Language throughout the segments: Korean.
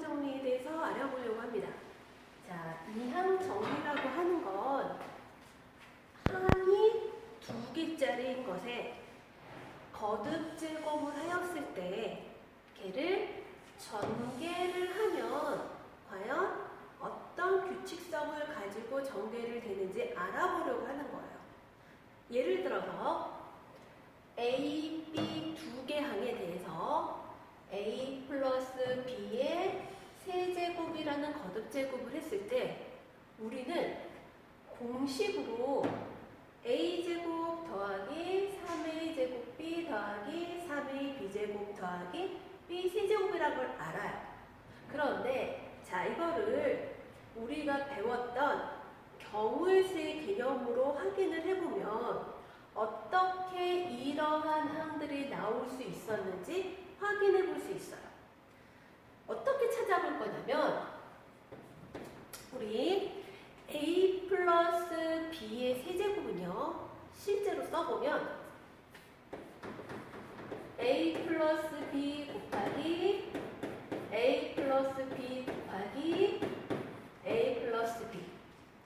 정리에 대해서 알아보려고 합니다. 자, 이항 정리라고 하는 건 항이 두 개짜리인 것에 거듭 제곱을 하였을 때 걔를 전개를 하면 과연 어떤 규칙성을 가지고 전개를 되는지 알아보려고 하는 거예요. 예를 들어서 A, B 두 개 항에 대해서 A 플러스 제곱이라는 거듭 제곱을 했을 때 우리는 공식으로 A제곱 더하기 3A제곱 B 더하기 3A B제곱 더하기 B 세제곱이라는 걸 알아요. 그런데 자 이거를 우리가 배웠던 경우의 수의 개념으로 확인을 해보면 어떻게 이러한 항들이 나올 수 있었는지 확인해 볼 수 있어요. 찾아볼 거냐면 우리 a 플러스 b의 세제곱은요. 실제로 써보면 a 플러스 b 곱하기 a 플러스 b 곱하기 a 플러스 b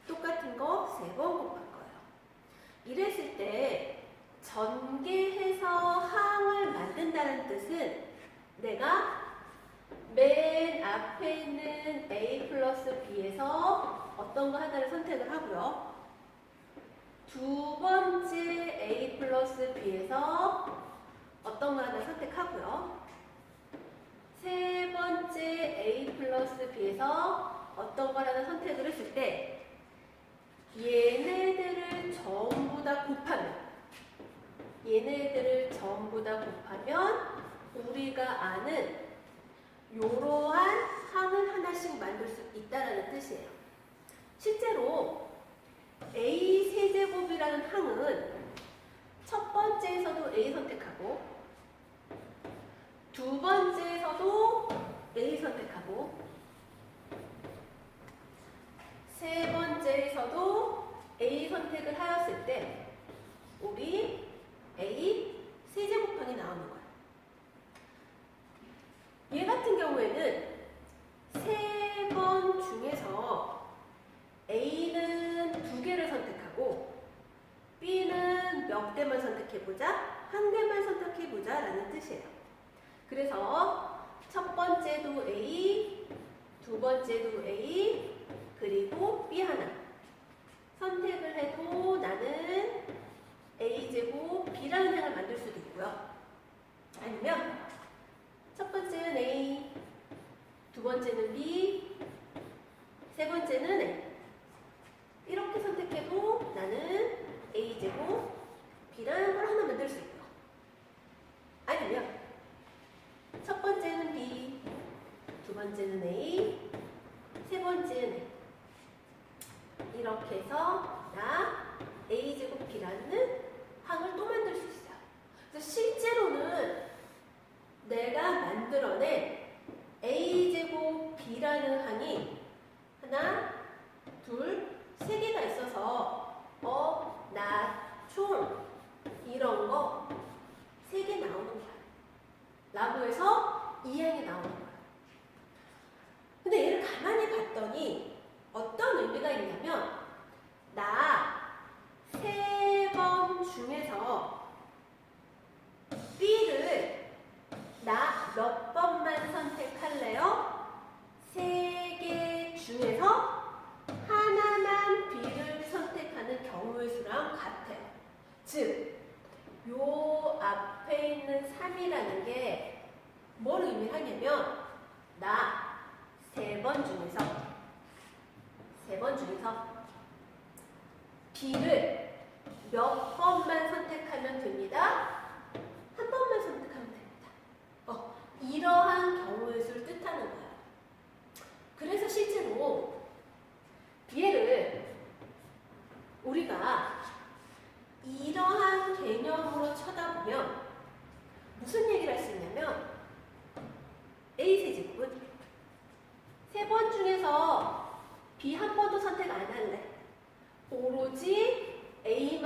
똑같은 거 세 번 곱할 거예요. 이랬을 때 전개해서 항을 만든다는 뜻은 내가 맨 앞에 있는 a 플러스 b에서 어떤 거 하나를 선택을 하고요. 두 번째 a 플러스 b에서 어떤 거 하나 선택하고요. 세 번째 a 플러스 b에서 어떤 걸 하나 선택을 했을 때 얘네들을 전부 다 곱하면 얘네들을 전부 다 곱하면 우리가 아는 이러한 항을 하나씩 만들 수 있다는 뜻이에요. 실제로 A 세제곱이라는 항은 첫 번째에서도 A 선택하고 두 번째에서도 A 선택하고 세 번째에서도 A 선택을 하였을 때 우리 A 세제곱항이 나오는 거예요. 얘 같은 경우에는 세 번 중에서 A는 두 개를 선택하고 B는 몇 개만 선택해보자, 한 개만 선택해보자 라는 뜻이에요. 그래서 첫 번째도 A, 두 번째도 A, 그리고 B 하나. 선택을 해도 나는 A제곱 B라는 항을 만들 수도 있고요. 아니면 첫 번째는 A, 두 번째는 B, 세 번째는 A. 이렇게 선택해도 나는 A제곱 B라는 걸 하나 만들 수 있고요. 아니면 첫 번째는 B, 두 번째는 A, 세 번째는 A. 이렇게 해서 나 A제곱 B라는 항을 또 만들 수 있어요. 그래서 실제로는 내가 만들어낸 A제곱 B라는 항이 하나, 둘, 세 개가 있어서 어, 나, 총 이런 거 세 개 나오는 거야. 라고 해서 이 항이 나오는 거야. 봤더니 어떤 의미가 있냐면 나 세 번 중에서 B를 나 몇 번만 선택할래요? 세 개 중에서 하나만 B를 선택하는 경우의 수랑 같아요. 즉, 요 앞에 있는 3이라는 게 뭘 의미하냐면 나 세 번 중에서 세번 중에서 B를 몇 번만 선택하면 됩니다. 한 번만 선택하면 됩니다. 어, 이러한 경우의 수를 뜻하는 거예요. 그래서 실제로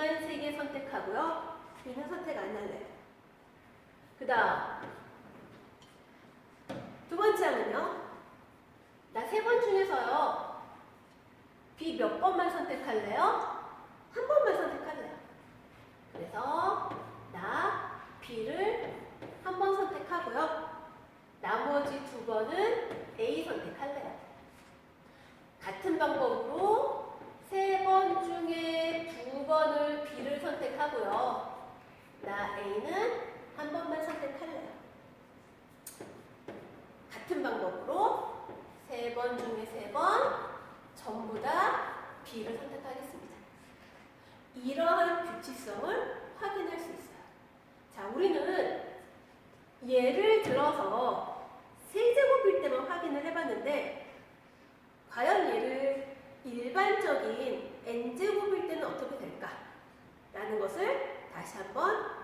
B는 3개 선택하고요. B는 선택 안 할래요. 그 다음 두 번째 하면요. 나 세 번 중에서요. B 몇 번만 선택할래요? 선택하고요. 나 A는 한 번만 선택할래요. 같은 방법으로 세 번 중에 세 번 전부 다 B를 선택하겠습니다. 이러한 규칙성을 확인할 수 있어요. 자, 우리는 예를 들어서 세제곱일 때만 확인을 해봤는데 과연 얘를 일반적인 라는 것을 다시 한번